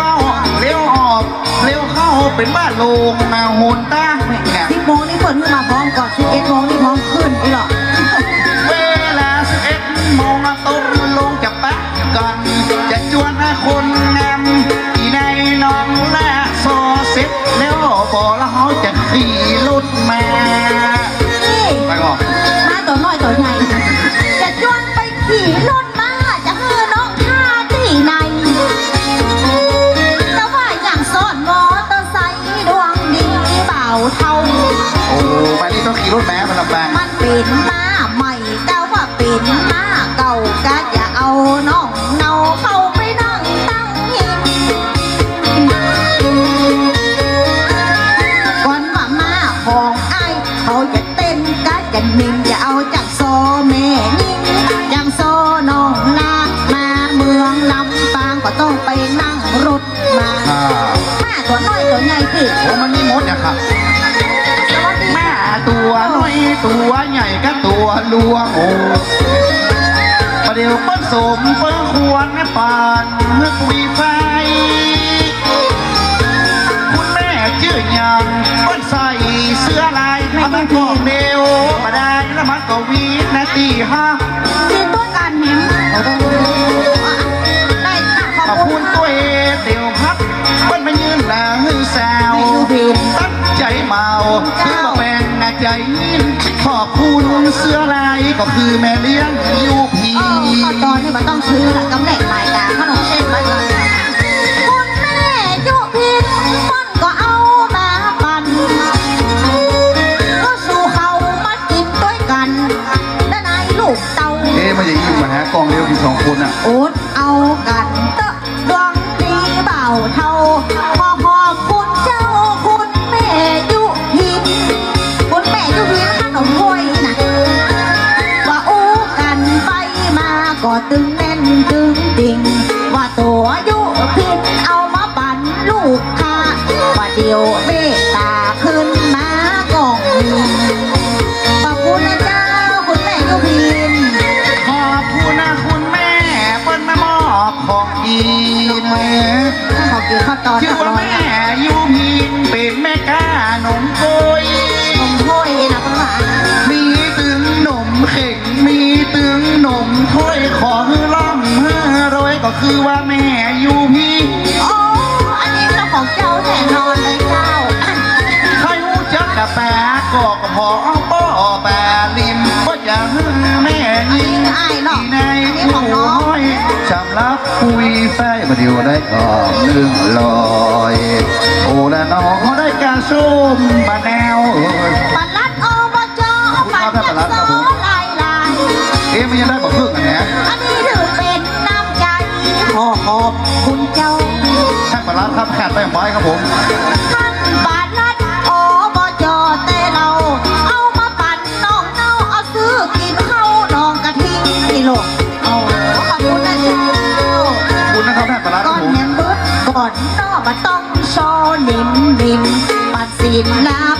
เฝ้าเลี้ยวออกเลี้ยวเข้าเป็นบ้านโลงนาโหนตาเนี่ยสิบโมนี่เปิดขึ้นมาพอ เขาจะเต้นก็จะนิ่งอย่าเอาจากโซแม่นิ่งอย่างโซน้องนามาเมืองลำปางก็ต้องไปนั่งรถมาอ่ามาตัวน้อยตัวใหญ่พี่โอ้มันมีมดนี่ยครับ สวัสดีแม่ตัวน้อยตัวใหญ่ก็ตัวลวงโอ้ประเดี๋ยวเปิ้ลสมเปิ้ลควรแม่ปานเมื่อคุยไฟ คุณแม่ชื่อหยังเปิ้ลใส่เสื้อลายเอา มันกองเดียวมาได้แล้วมันก็วีดนาทีห้ามีตัวการเห็นได้ค่ะขขออบบคุคุณณตัวเองเตียวพักเปิ้ลมายืนหลังแซวไม่ดูผิดตั้งใจเมาคือมาแบ่งนาใจยินขอบคุณเสื้อลายก็คือแม่เลี้ยงยูพีเออข้อตอนนี้มันต้องซื้อละกำแหน่งรายกา คือว่าแม่ยูพีโอ้อันนี้เจ้าของเจ้าแน่นอนเลยเจ้าใครหูจักกะแปะก็ก็พอป้อแปะลิมก็อย่าฮือแม่อันนี่นี้อ้ายเนาะ ที่ในอันนี้ของน้องโยจำรับคุยไฟมาเดียวได้ก่อนหนึ่งลอย โอ้ละน้องได้กาส้มปลาแนวเอ้ยปันรัดอบจปันยักษ์โซลายลาย เอ๊ะมันยังได้บอกเพิ่ง ช่างปลาร้าครับขาดไปของไม้ครับผมท่านปานรัดอบจแต่เรา เอามาปั่นน้องเน่าเอาซื้อกินเข้าน้องกะทินี่ลูกโอ้ขอบคุณนะเจ้าคุณนะครับท่านปลาร้าคก่รัอบนผม แหนมเบิดก่อนนอมาต้องโชว์นิ่มนิ่มปัดสินลาเป็นด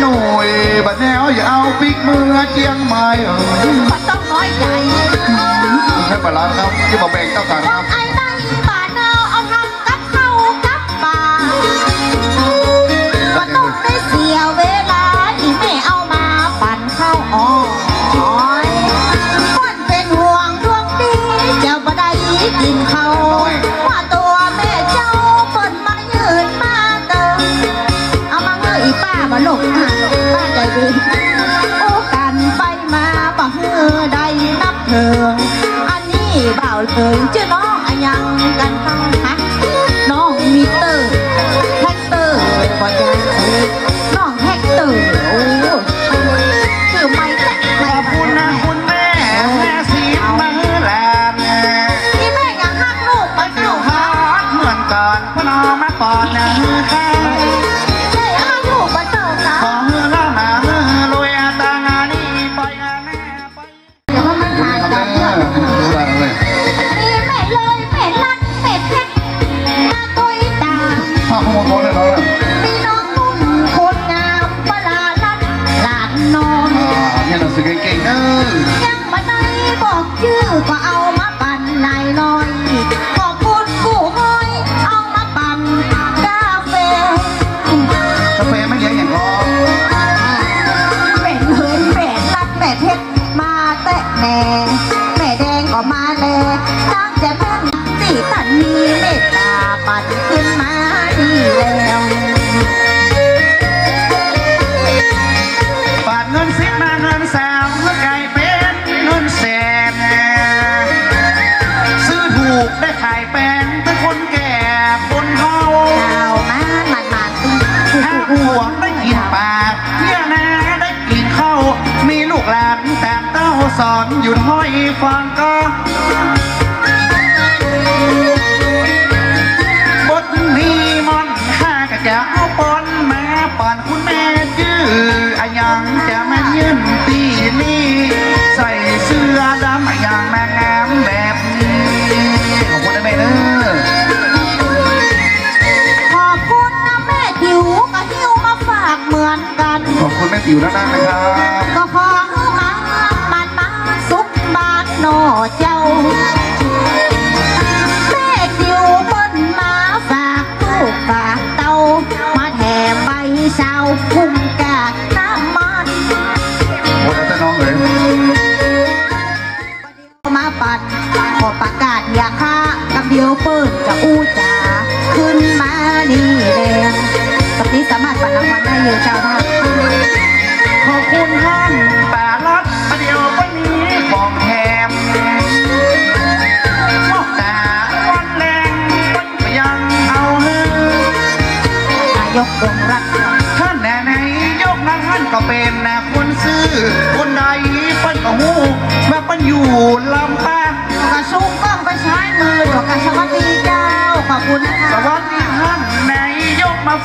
หน่อยบะแนวอย่าเอาปิกมือเจียงใหม่เออมันต้องน้อยใจให้ปลาร้าครับที่บอกแบ่งเจ้ากันครับไอ้ได้บ เอ๋เจ้าน้องอยังกันตั้งฮักน้องมีเตอร์แท็กเตอร์พอจะน้องแท็กเตอร์โอ้คือไม่แตกขไม่อบคุณนะคุณแม่แม่สีมาแลนที่แม่ยังฮักลูกไปเจ้าเข้า ฮอตเหมือนก่อนพนอมาก่อนนะฮะ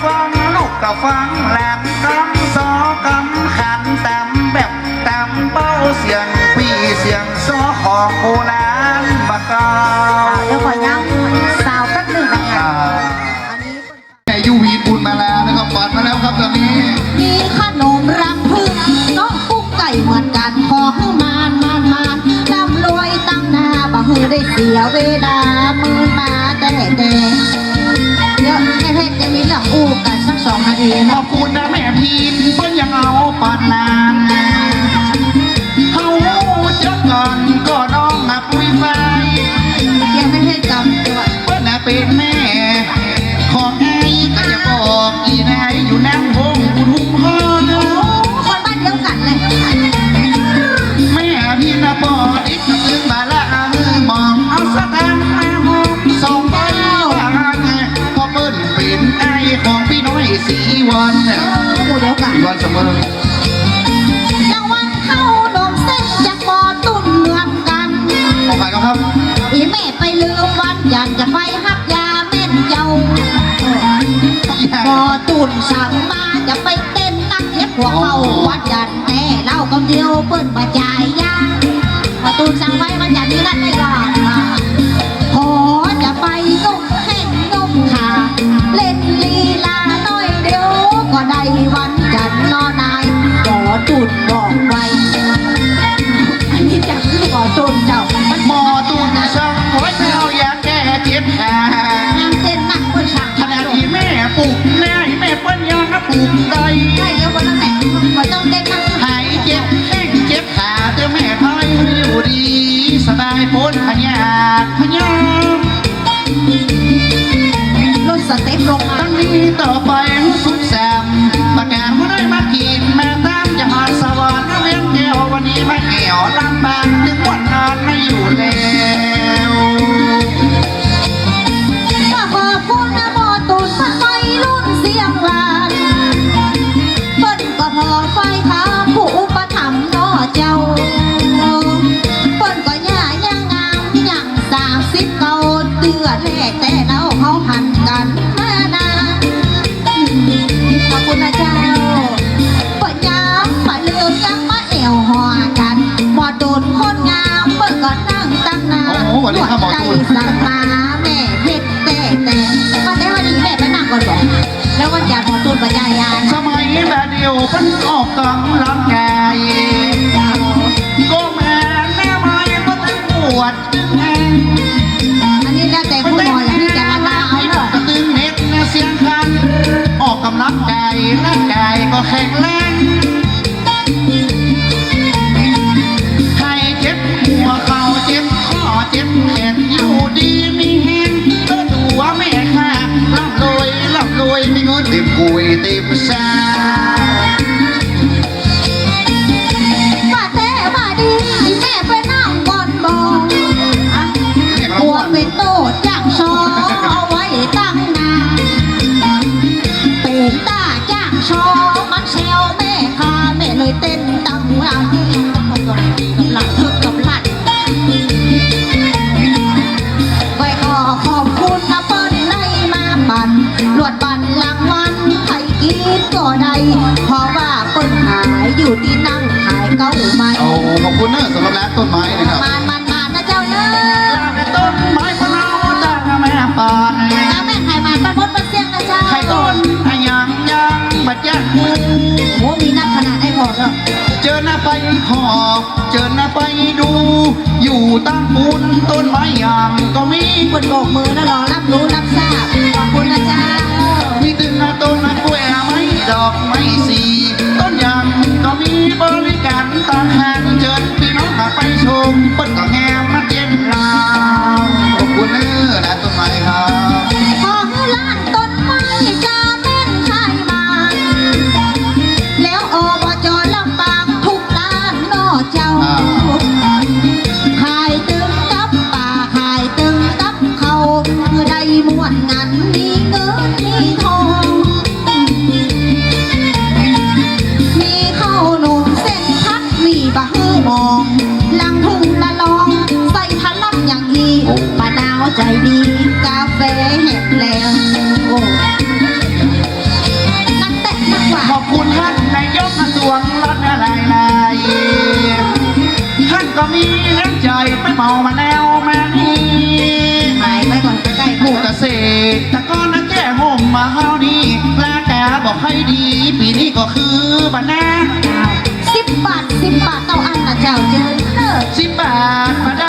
ฟังลูกก็ฟังแหลมกำซอกำขันแต้มแบบแต้มเป้าเสียงปีเสียงซอหองโอ ของพี่น้อยสีวันผู้เดียวกันนเสมอระวันเข้าลงเส้นจะกอตุ้นเมืองกันออกไปแล้ครับ อีแม่ไปลืมวันยันจะไปหักยาแม่นเยาพอตุ่นสั่งมาจะไปเต้นนักเล็บหัวเขาวัดยันแน่เล่าก็เดียวเปิ้นมาจ่ายยาพอตุ่นสั่งไปมันยันนี่นั่นไม่ก่ ตูนบอกไว้อันนี้จังหมออตูนเจ้าหมอตูนส่งหัวเจ้าอยากแก้เจ็บหางาำเต้นมากคนสั่งขนาดที่แม่ปลูกแม่แม่เปิ้ลยางนะปลูกใจไใช่แล้วคนต้อแต่งคนต้องเต้นมากหายเจ็บแห้งเจ็บขาเจ้าแม่พายอยู่ดีสบายพ้นพญาพญาลดสเต็ปลงตั้งนี้ต่อไปสุขแซมประกาศว่าได้มา ไม่เหี่ยวลำบากนึกว่านานไม่อยู่แล้วก็ขอบคุณนะโมตูดไฟลุ่นเสียงหานปิ้นก็พอไฟทาผู้อุปถัมนอเจ้าปิ้นก็ย่ย่างงามย่างสามสิบเกาเดือดแรแต่เราเา วัสดีครับหมอใจตูนสั่งมาแม่เพ็ดแต่แต่ก็ได้วันนี้แม่ไปนั่งก่อนบอกแล้ววันจากหมอตูนปัญญายานสมัยแบบเดียวเป็นออกกำลังกายก็แม่แม่ไม้ก็ตั้งปวดตึงแหงอันนี้แล้วแต่คุณหมออย่างที่จะมาเอาเนอะกระตึงเน็ตนะเสียงคันออกกำลังกายร่างกายก็แข็งแรง เอยู่ที่นั่งขายเก้าไม้โอ้ขอบคุณนะสำหรับร้านต้นไม้นะครับมานมันมานะเจ้าเนอะต้นไม้พะเนาจากแม่ป่านแล้วแม่ขายมาประมดประเสียงนะเจ้าไข่ต้นไอ้ยังยังบัดยักโอ้มีนักขนาดได้พอเนอะเจอหน้าไปขอเจอหน้าไปดู อยู่ตั้งปูนต้นไม้ยางก็มีเปิ้ลโบกมือแล้วรอรับรู้รับทราบขอบคุณนะเจ้ามีตึงหน้าต้นหน้ากล้วยไม้ดอกไม้สีต้นยางก็มี บริการตางหางเจิญพี่น้องมาไปชมเปิ้น สิบบาทเต้าอันตะเจ้าเจอสิบบาทมาได้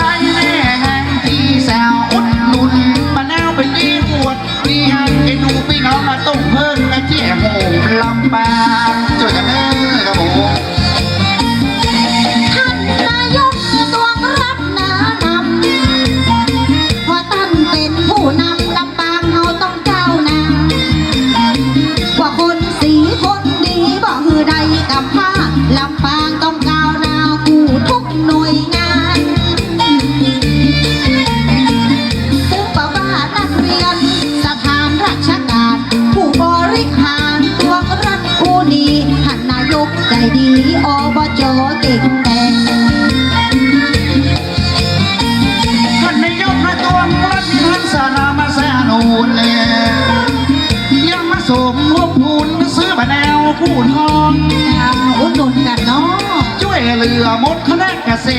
ยังมาสมทบทุนซื้อมาแนวผู้ทองเอาอุดหนุนกันเนาะช่วยเหลือหมดคณะเกษ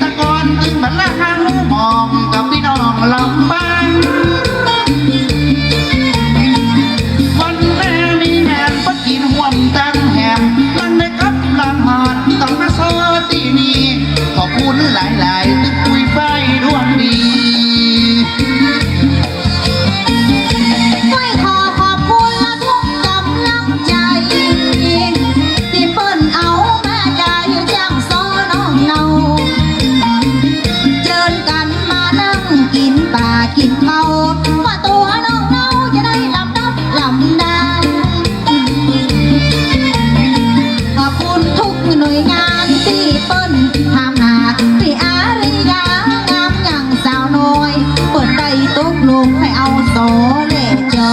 ตรกรจึงบันละหางมองกับพี่น้องลำบางวันแม่มีแหนปักกินห่วมตั้งแหมลังได้กับลังหานต้องมาโซตีนี้ขอบคุณหลายๆตึกคุย กินเขาว่าตัวน้องเนาจะได้ลำดับลำดาขอบคุณทุกหน่วยงานที่เปิ้นทำหนาพี่อาริยางามอย่างสาวน้อย เปิดได้ตกลงให้เอาโซเลจอ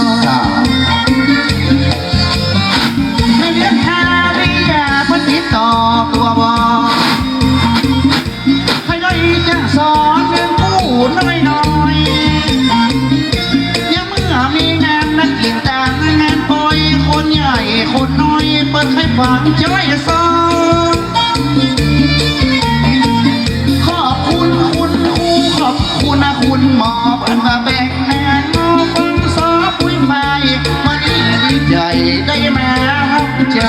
ไม่เรียกหาวิยาเพันติดต่อตัวบอ น้อยเปิดให้ฟังจ้อยสอนขอบคุณคุณครูขอบคุณคุณหมอเพิ่นมาแบ่งแนวฟังสอปุ้ยไม้วันนี้ดีใจได้มาหักใจ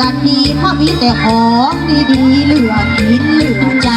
กันดีเพราะมีแต่ของดีๆเหลือกินเหลือใจ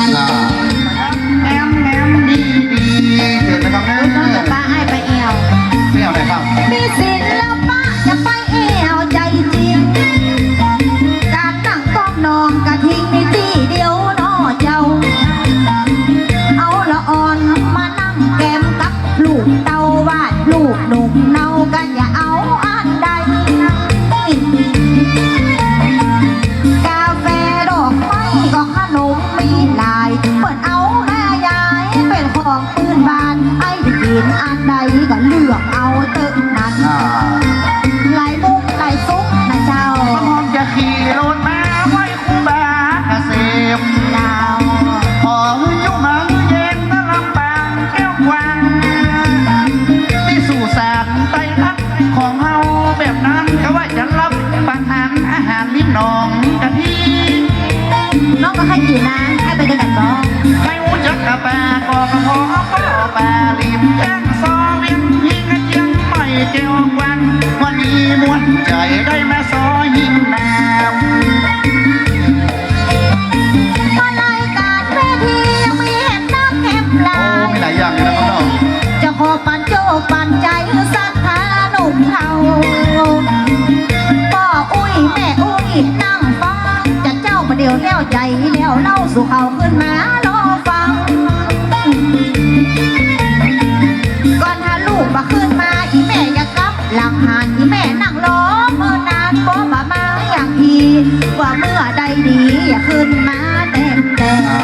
อย่าขึ้นมาแต่แต่อ่า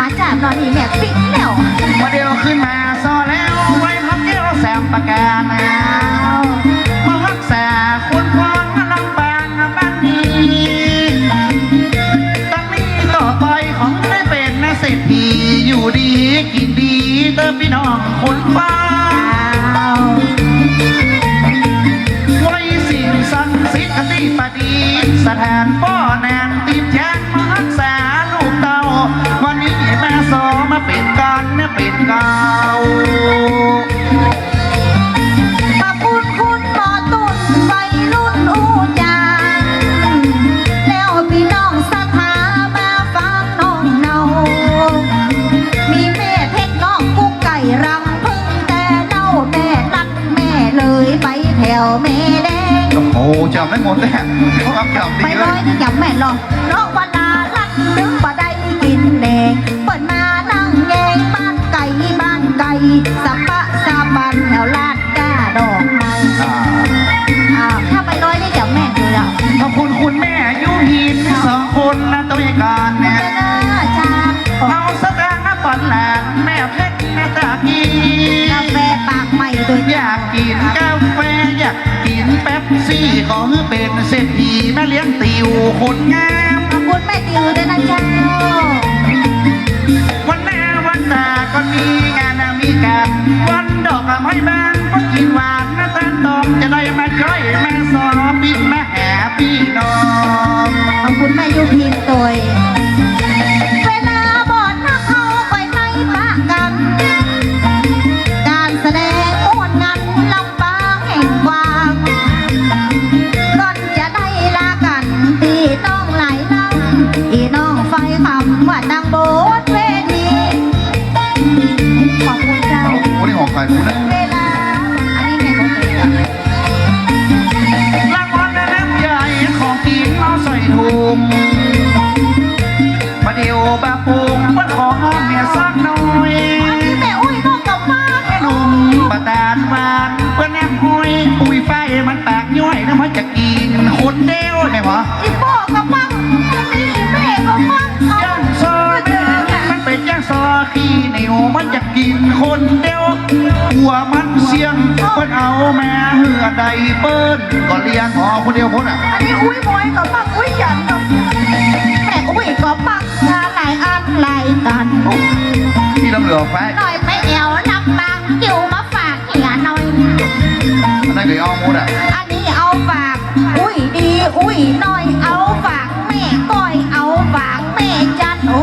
มาจากนอนอีแม่ปิ๊งแล้วมาเดียวขึ้นมาซอแล้วไว้พักเดียวแซมปากกานะมารักษาคนควาลำบางบ้านนี้ตั้งนี้ต่อไปของได้เป็นนะเศรษฐีอยู่ดีกินดีเติมพี่น้องคนฟ้าไว้สิ่งสังสิทธิ์คติปฏิสถานป้อนา โหจำได้หมดเลยความจำไปดีเลร้อยยนี่จำแม่นหรอกเพราะเวลาลัดนึกบ่ได้กินแดงเปิดมานั่งแยงบ้านไก่บ้านไก่สับปะสาบันแถวลาดก้าดอกไม้อ่าอ้าวถ้าไปร้อยนี่จำแม่นอยู่แล้วขอบคุณคุณแม่ยุพินสองคนนะตัวการเนี่ยเด้อจ้าเอาสตางค์มาปั่นหลานแม่เพชรแม่ตากี กาแฟปากใหม่โดยอยากกินกาแฟอยากกิน แป๊บซี่ขอให้เป็นเศรษฐีแม่เลี้ยงติวคนงามขอบคุณแม่ติวด้วยนะเจ้า วันหน้าวันตาก็มีงานมีการวันดอกไม้บานก็กินหวานนะตาตอมจะได้มาจ้อยแม่สอบินมาแห่พี่น้องขอบคุณแม่ยุพินตัว โอ้โหนี่ของใครกูนะเวลาอันนี้แม่ของเองอะรางวัลและน้ำใหญ่ของกินเอาใส่ถุงมาเดียวบาปูงเพื่อขอห้อมเมียสักหน่อยอันนี้แม่อุ้ยน้องกลับบ้านไอ้หนุ่มปะตานวานเพื่อนแนมห้อยปุยไฟมันปากย่อยนะมันจะกินคนเดียวไงวะอีพ่อก็ฟังอันนี้แม่ก็ฟังเอาย่างซอแม่มันเป็นย่างซอขี้เหนียวมันจะกินคนเดียว หัวมันเสียงมันเอาแม่เหือใดเปิ้ลก็เลี้ยงหอคนเดียวพ้นอะอันนี้อุ้ยมวยกับปักอุ้ยหยันกัแต่อุ้ยก็ปักชาหลายอันหลายตันที่ลำเหลือไปหน่อยไปเอวนำบางจิ๋วมาฝากเหียหน่อยอันนั้นก็เอาหมดอะอันนี้เอาฝาก อุ้ยดีอุ้ยหน่อยเอาฝากแม่ก้อยเอาฝากแม่จันโอ้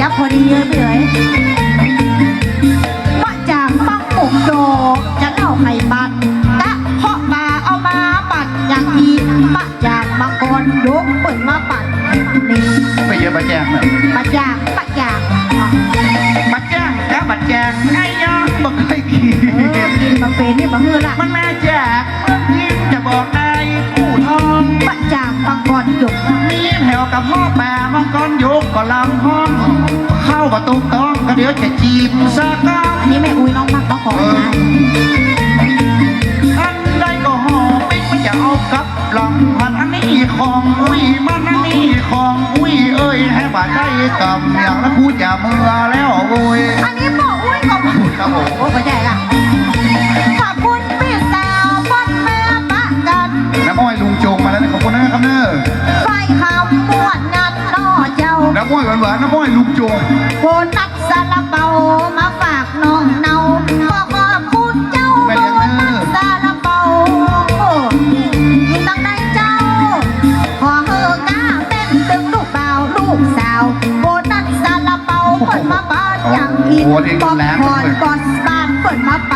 จะพอดีเลยเบื่อ เข้าประตูต้องก็เดี๋ยวจะจีบสักก้าอันนี้แม่อุ้ยน้องมักน้องขอให้อันใดก็หอปิ๊กมันจะเอากับหลังพันอันนี้ของอุ้ยมันอันนี้ของอุ้ยเอ้ยให้บาดได้กำอย่างละพูดอย่าเมื่อแล้วโว้ยอันนี้บอกอุ้ยขอบคุณครับผมโอ้ไม่ใช่ละขอบคุณพี่สาวป้อนแม่ปะกันน้ำอ้อยลุงโจงมาแล้วนะขอบคุณนะครับเนอะ เจ้าน้ำอ้อยหวานๆน้ำอ้อยลุงโจงโบนัสซาลาเปามาฝากน้องเนาก็ขอบคุณเจ้าโบนัสซาลาเปาตั้งใดเจ้า ขอเฮอกาเต้นตึงลูกเบาลูกสาว โบนัสซาลาเปาเปิดมาบ้านอย่างอินป๊อปคอร์นบอสบ้านเปิดมาป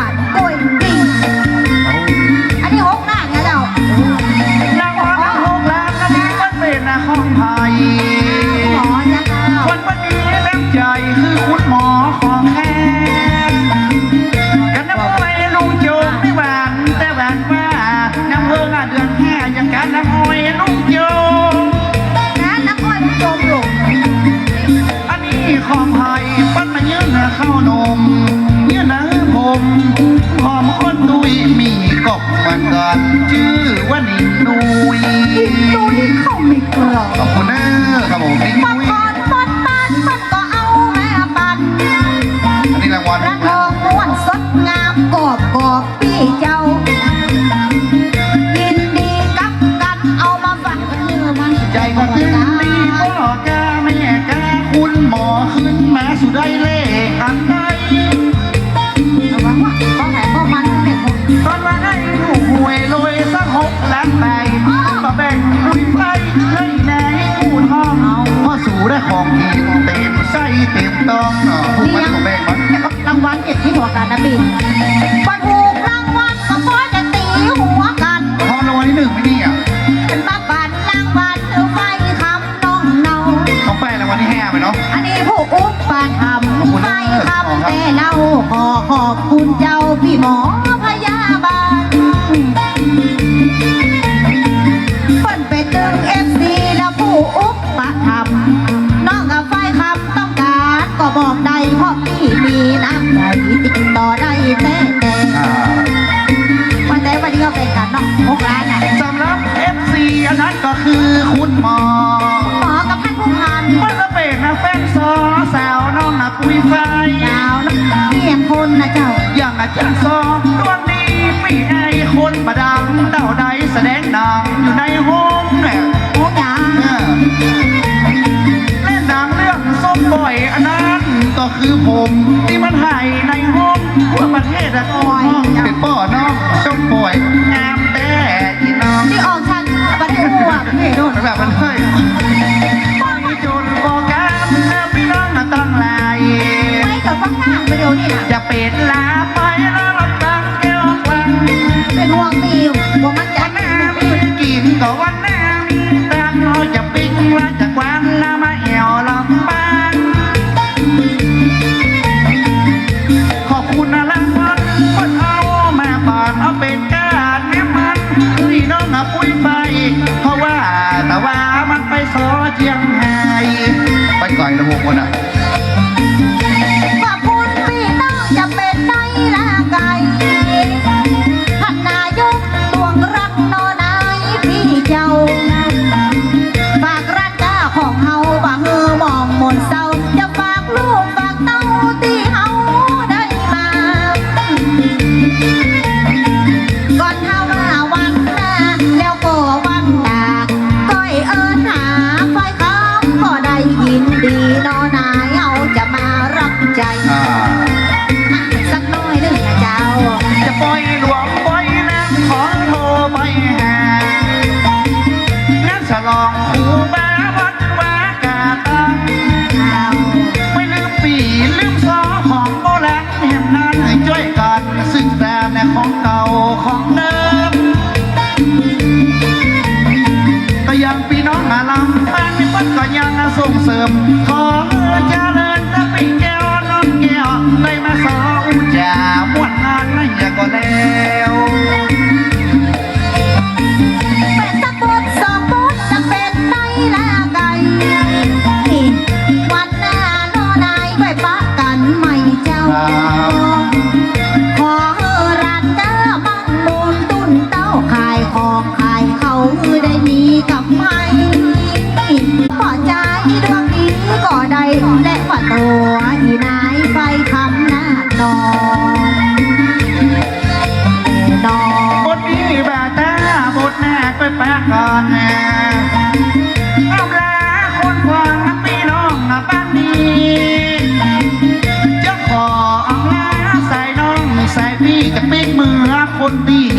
ัดก ต้องไปรางวัลที่ห้าไปเนาะ อันนี้ผู้อุปปทำไฟคำแต่เราขอขอบคุณเจ้าพี่หมอพยาบาลเปิ้นเป็นตึงเอฟซีแล้วผู้อุปปทำน้องกับไฟคำต้องการก็บอกได้เพราะพี่มีน้ำใจติดต่อได้แต่แต่อ่าวันแต่วันนี้ก็เป็นกันเนาะหกล้านอะ สำหรับ FC อันนั้นก็คือคุณหมอ มันก็เป็นนะแฟนซอสาวน้องนักวิไฟดาวนะเพียงคนนะเจ้า อย่างอาจารย์ซองดวงดีไม่ไอคนประดังเต่าใดแสดงนังอยู่ในห้องเนี่ยโอ้ยาเล่นนังเรื่องส้มบ่อยอันนั้นก็คือผมที่มันหายในห้องทั่วประเทศอะก็ห้องเป็นป ศร้า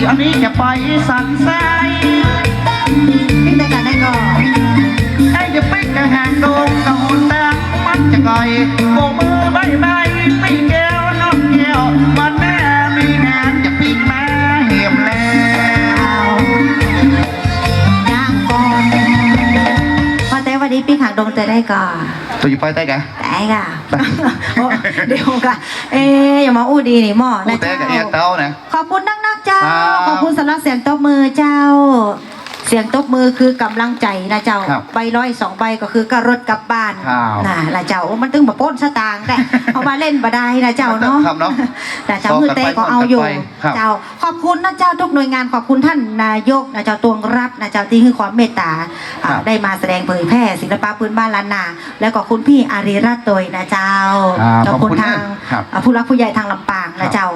ดีอันนี้จะไปสันใสพี่ได้กันได้ก่อนไอ้จะปิ๊กกระหางโดงกระหุ่นตังมันจะก่อยโบกมือใบใบปิ๊กแก้วน้องแก้ววันแม่มีงานจะปิ๊กมาเหี่ยมแล้วย่างก่อนพอแต่วันนี้พี่ขังดงจะได้ก่อนตัวอยู่ไปได้กะได้ค่ะโอ้เดี๋ยวก่ะเอ๊ยอย่ามาอู้ดีนี่หม้อกูนะแต่เจ้ากับเอียเต้านะขอบคุณนักๆ เจ้า ครับ ขอบคุณสำหรับเสียงตบมือเจ้า เสียงตบมือคือกำลังใจนะเจ้าครับใบร้อยสองใบก็คือก็รถกลับบ้านครับนะละเจ้ามันตึงมาปล้นสตางค์แต่ เอามาเล่นบ่ได้นะเจ้าเนาะครับเนาะแต่เจ้าต่อคือกันเตะไปก็เอาอยู่ต่อกันไปครับ เจ้าขอบคุณนะเจ้าทุกหน่วยงานขอบคุณท่านนายกนะเจ้าตวงรัฐนะเจ้าที่คือความเมตตาอ่าครับได้มาแสดงเผยแพร่ศิลปะพื้นบ้านล้านนา แล้วก็คุณพี่อารีรัตน์โตยนะเจ้าครับขอบคุณขอบคุณทาง ครับ อ่าผู้รักผู้ใหญ่ทางลำปางนะเจ้า